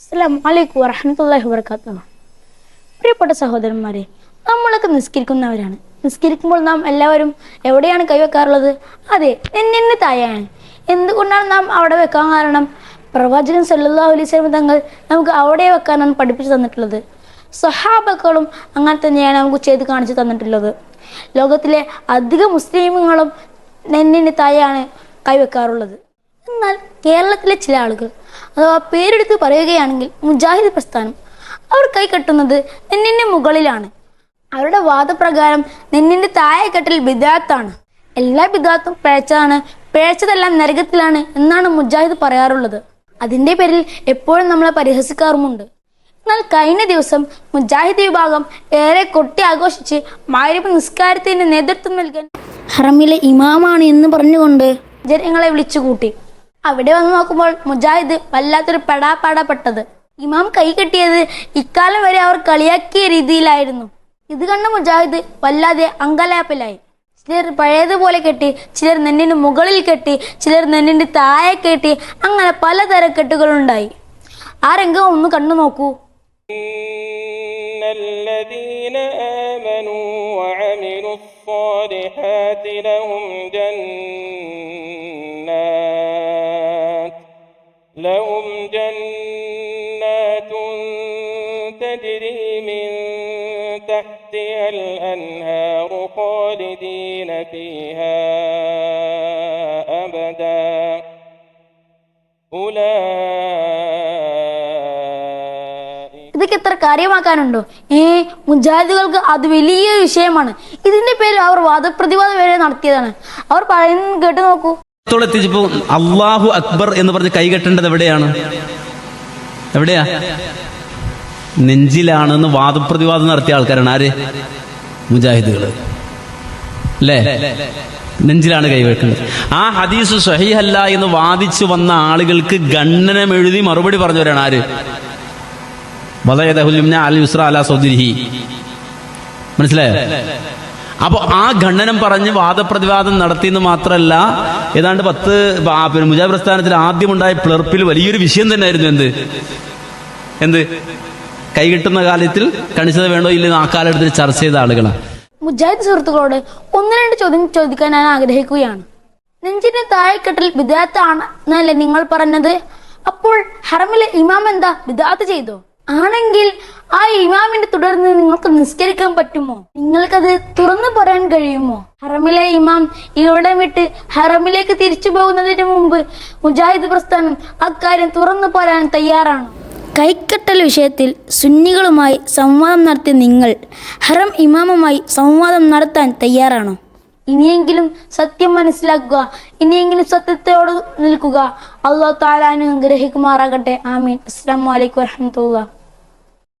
അസ്സലാമു അലൈക്കും വറഹമത്തല്ലാഹി വർക്കാത്ത പ്രിയപ്പെട്ട സഹോദരന്മാരെ നമ്മളൊക്കെ നിസ്കരിക്കുന്നവരാണ്. നിസ്കരിക്കുമ്പോൾ നാം എല്ലാവരും എവിടെയാണ് കൈവെക്കാറുള്ളത് അതെ എന്നെ തായാണ് എന്തുകൊണ്ടാണ് നാം അവിടെ വെക്കാൻ കാരണം? പ്രവാചകൻ സല്ലല്ലാഹു അലൈഹി വസല്ലം തങ്ങൾ നമുക്ക് അവിടെ വെക്കാനാണ് പഠിപ്പിച്ചു തന്നിട്ടുള്ളത്. സഹാബക്കളും അങ്ങനെ തന്നെയാണ് നമുക്ക് ചെയ്ത് കാണിച്ചു തന്നിട്ടുള്ളത്. ലോകത്തിലെ അധിക മുസ്ലിമുകളും നെന്നിന് തായാണ് കൈവെക്കാറുള്ളത് എന്നാൽ കേരളത്തിലെ ചില ആളുകൾ അഥവാ പേരെടുത്ത് പറയുകയാണെങ്കിൽ മുജാഹിദ് പ്രസ്ഥാനം. അവർ കൈകെട്ടുന്നത് നെന്നിന്റെ മുകളിലാണ്. അവരുടെ വാദപ്രകാരം നെന്നിന്റെ താഴെക്കെട്ടിൽ ബിദാത്താണ്. എല്ലാ ബിദാത്തും പിഴച്ചതാണ് പിഴച്ചതെല്ലാം നരകത്തിലാണ് എന്നാണ് മുജാഹിദ് പറയാറുള്ളത്. അതിന്റെ പേരിൽ എപ്പോഴും നമ്മളെ പരിഹസിക്കാറുമുണ്ട്. എന്നാൽ കഴിഞ്ഞ ദിവസം മുജാഹിദ് വിഭാഗം ഏറെ കൊട്ടി ആഘോഷിച്ച് മാരിബ് നിസ്കാരത്തിന് നേതൃത്വം നൽകാൻ ഹറമിലെ ഇമാമാണ് എന്ന് പറഞ്ഞുകൊണ്ട് ജനങ്ങളെ വിളിച്ചുകൂട്ടി. അവിടെ വന്ന് നോക്കുമ്പോൾ മുജാഹിദ് വല്ലാത്തൊരു പെടാപ്പാടപ്പെട്ടത് ഇമാം കൈ കെട്ടിയത് ഇക്കാലം വരെ അവർ കളിയാക്കിയ രീതിയിലായിരുന്നു ഇത് കണ്ട മുജാഹിദ് വല്ലാതെ അങ്കലാപ്പിലായി ചിലർ പഴയതുപോലെ കെട്ടി ചിലർ നെന്നിന് മുകളിൽ കെട്ടി ചിലർ നെന്നിന്റെ താഴെ കെട്ടി അങ്ങനെ പലതരം കെട്ടുകളുണ്ടായി ആ രംഗം ഒന്ന് കണ്ടു നോക്കൂ إن الذين آمنوا وعملوا الصالحات لهم من تحتها الأنهار خالدين فيها أبدا أولئك ഇതൊക്കെ എത്ര കാര്യമാക്കാനുണ്ടോ ഏ മുജാഹിദുകൾക്ക് അത് വലിയ വിഷയമാണ് ഇതിന്റെ പേരിൽ അവർ വാദപ്രതിവാദം വരെ നടത്തിയതാണ് അവർ പറയുന്നത് കേട്ടു നോക്കൂ എത്തിച്ചപ്പോ അള്ളാഹു അക്ബർ എന്ന് പറഞ്ഞ് കൈകെട്ടേണ്ടത് എവിടെയാണ് എവിടെയാ നെഞ്ചിലാണെന്ന് വാദപ്രതിവാദം നടത്തിയ ആൾക്കാരാണ്. ആര്? മുജാഹിദുകൾ അല്ലേ? നെഞ്ചിലാണ് കൈവെക്കുന്നത്. ആ ഹദീസ് സഹിഹല്ല എന്ന് വാദിച്ചു വന്ന ആളുകൾക്ക് ഖണ്ഡനം എഴുതി മറുപടി പറഞ്ഞവരാണ് ആര്? വലയദഹുല്ലുംന അൽ യുസ്ര അല സൗദിരിഹി. മനസ്സിലായോ? അപ്പൊ ആ ഖണ്ഡനം പറഞ്ഞ് വാദപ്രതിവാദം നടത്തിയെന്ന് മാത്രമല്ല ഏതാണ്ട് പത്ത് പിന്നെ മുജാബ് പ്രസ്ഥാനത്തിൽ ആദ്യമുണ്ടായ പ്ലർപ്പിൽ വലിയൊരു വിഷയം തന്നെയായിരുന്നു എന്ത്? എന്ത്? കൈകിട്ടുന്ന കാലത്തിൽ കണിച്ചത് വേണോ ഇല്ലെന്ന് ആ കാലഘട്ടത്തിൽ ചർച്ച ചെയ്ത ആളുകളാണ്. മുജാഹിദ് സുഹൃത്തുക്കളോട് ഒന്ന് രണ്ട് ചോദ്യം ചോദിക്കാൻ ഞാൻ ആഗ്രഹിക്കുകയാണ്. നെഞ്ചിന്റെ താഴെക്കെട്ടിൽ വിദാത്താണ് എന്നല്ലേ നിങ്ങൾ പറഞ്ഞത്? അപ്പോൾ ഹറമിലെ ഇമാം എന്താ വിദാത്ത് ചെയ്തോ? ആണെങ്കിൽ ആ ഇമാമിന്റെ തുടർന്ന് നിങ്ങൾക്ക് നിസ്കരിക്കാൻ പറ്റുമോ? നിങ്ങൾക്കത് തുറന്നു പറയാൻ കഴിയുമോ? ഹറമിലെ ഇമാം ഇവിടെ വിട്ട് ഹറമിലേക്ക് തിരിച്ചു പോകുന്നതിന് മുമ്പ് മുജാഹിദ് പ്രസ്ഥാനം അക്കാര്യം തുറന്നു പറയാൻ തയ്യാറാണ്. കൈക്കട്ടൽ വിഷയത്തിൽ സുന്നികളുമായി സംവാദം നടത്തിയ നിങ്ങൾ ഹറം ഇമാമുമായി സംവാദം നടത്താൻ തയ്യാറാണോ? ഇനിയെങ്കിലും സത്യം മനസ്സിലാക്കുക ഇനിയെങ്കിലും സത്യത്തോട് നിൽക്കുക. അള്ളാഹു താലാനും ഗ്രഹിക്കുമാറാകട്ടെ ആമീൻ. അസ്സാം വലൈക്കും വരഹമുല്ല